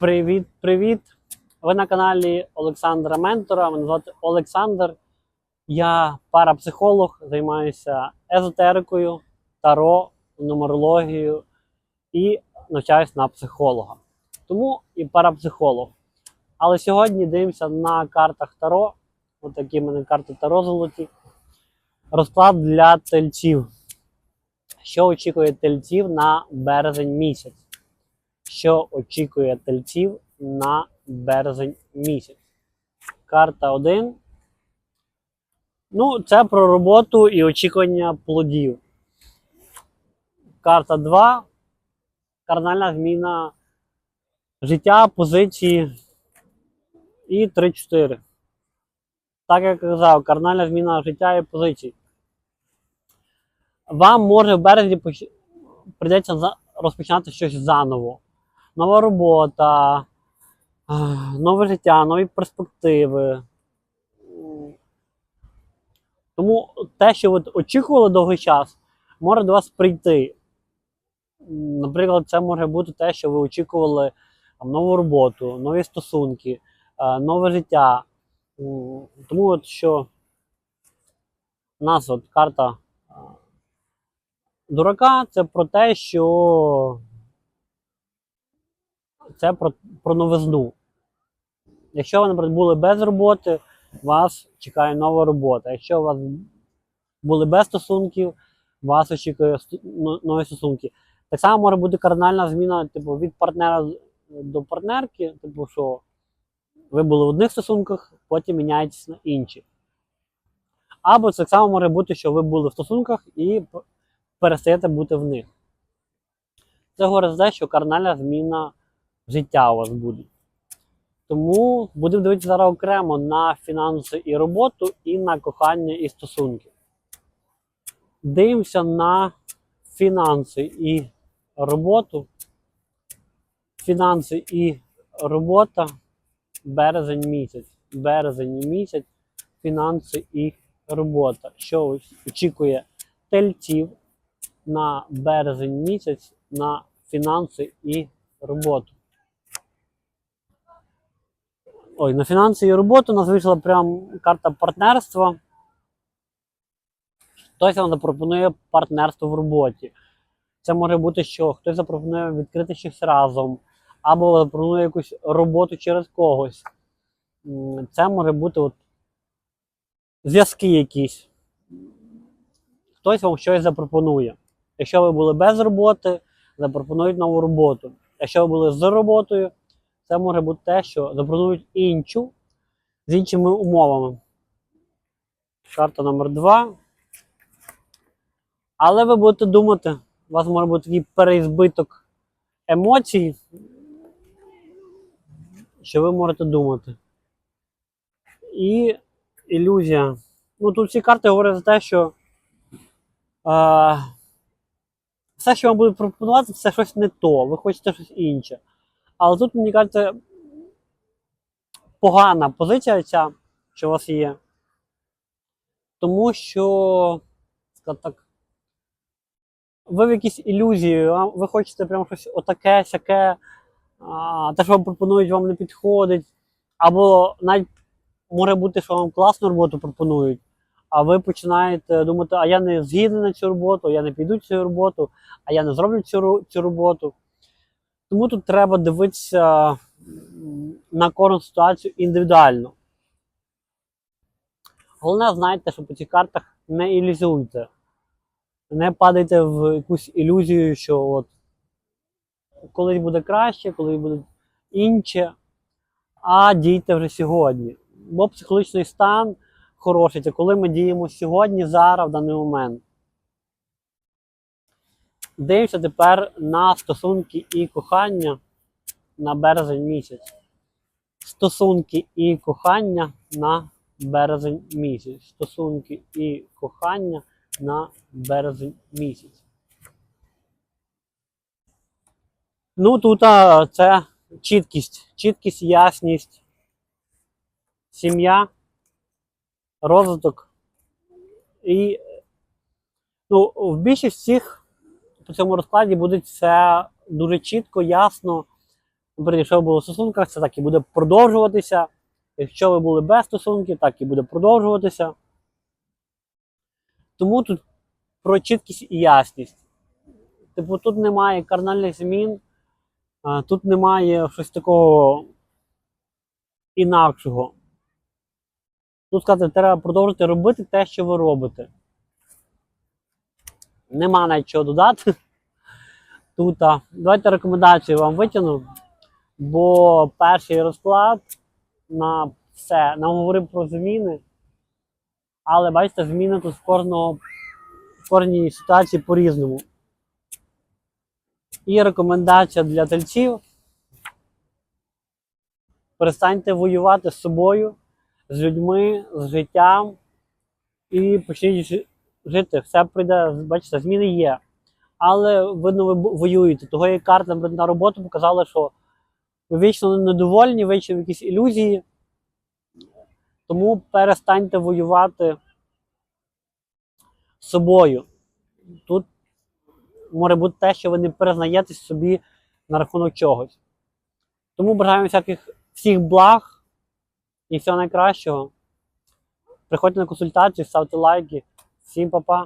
Привіт, привіт! Ви на каналі Олександра Ментора. Мене звати Олександр. Я парапсихолог, займаюся езотерикою, таро, нумерологією і навчаюсь на психолога. Тому і парапсихолог. Але сьогодні дивимося на картах Таро. Ось такі в мене карти Таро золоті. Розклад для тельців. Що очікує тельців на березень місяць? Що очікує тельців на березень місяць. Карта 1. Ну, це про роботу і очікування плодів. Карта 2. Кардинальна зміна життя, позиції. І 3-4. Так як я казав, кардинальна зміна життя і позицій. Вам може в березні прийдеться розпочинати щось заново нова робота, нове життя, нові перспективи. Тому те, що ви очікували довгий час, може до вас прийти. Наприклад, це може бути те, що ви очікували нову роботу, нові стосунки, нове життя. Тому от що у нас от карта дурака це про те, що це про, про новизну. Якщо ви, наприклад, були без роботи, вас чекає нова робота. Якщо у вас були без стосунків, вас очікує нові стосунки. Так само може бути кардинальна зміна, типу, від партнера до партнерки, типу, що ви були в одних стосунках, потім міняєтесь на інші. Або це так само може бути, що ви були в стосунках і перестаєте бути в них. Це говорить за те, що кардинальна зміна життя у вас буде. Тому будемо дивитися зараз окремо на фінанси і роботу, і на кохання і стосунки. Дивимося на фінанси і роботу. Фінанси і робота. Березень місяць. Березень місяць. Фінанси і робота. Що очікує тельців на березень місяць на фінанси і роботу. Ой, на фінанси і роботу у нас вийшла прям карта партнерства. Хтось вам запропонує партнерство в роботі. Це може бути, що хтось запропонує відкрити щось разом, або запропонує якусь роботу через когось. Це може бути от зв'язки якісь. Хтось вам щось запропонує. Якщо ви були без роботи, запропонують нову роботу. Якщо ви були з роботою, це може бути те, що запропонують іншу з іншими умовами. Карта номер 2. Але ви будете думати, у вас може бути такий переізбиток емоцій, що ви можете думати. І ілюзія. Ну, тут всі карти говорять за те, що е, все, що вам будуть пропонувати, це щось не то. Ви хочете щось інше. Але тут, мені кажеться, погана позиція ця, що у вас є. Тому що, скажімо так, ви в якійсь ілюзії, ви хочете прямо щось отаке, сяке, а, те, що вам пропонують, вам не підходить. Або навіть може бути, що вам класну роботу пропонують, а ви починаєте думати, а я не згідний на цю роботу, я не піду цю роботу, а я не зроблю цю, цю роботу. Тому тут треба дивитися на кожну ситуацію індивідуально. Головне, знайте, що по цих картах не ілюзуйте. Не падайте в якусь ілюзію, що от колись буде краще, колись буде інше, а дійте вже сьогодні. Бо психологічний стан хороший, це коли ми діємо сьогодні, зараз, в даний момент. Дивимося тепер на стосунки і кохання на березень місяць. Стосунки і кохання на березень місяць. Стосунки і кохання на березень місяць. Ну, тут а, це чіткість, чіткість, ясність, сім'я, розвиток. І ну, в більшість всіх по цьому розкладі буде все дуже чітко, ясно. Наприклад, якщо ви були в стосунках, це так і буде продовжуватися. Якщо ви були без стосунків, так і буде продовжуватися. Тому тут про чіткість і ясність. Типу, тут немає кардинальних змін, тут немає щось такого інакшого. Тут сказати, треба продовжувати робити те, що ви робите. Нема навіть чого додати. Тут, давайте рекомендацію вам витягну. Бо перший розклад на все нам говорив про зміни. Але бачите, зміни тут в кожного в кожній ситуації по-різному. І рекомендація для тельців. Перестаньте воювати з собою, з людьми, з життям і почніть жити. Все прийде, бачите, зміни є. Але видно, ви воюєте. Того і карта на роботу показала, що ви вічно недовольні, вічно якісь ілюзії. Тому перестаньте воювати з собою. Тут може бути те, що ви не перезнаєтесь собі на рахунок чогось. Тому бажаємо всяких всіх благ і всього найкращого. Приходьте на консультацію, ставте лайки. Всім па-па.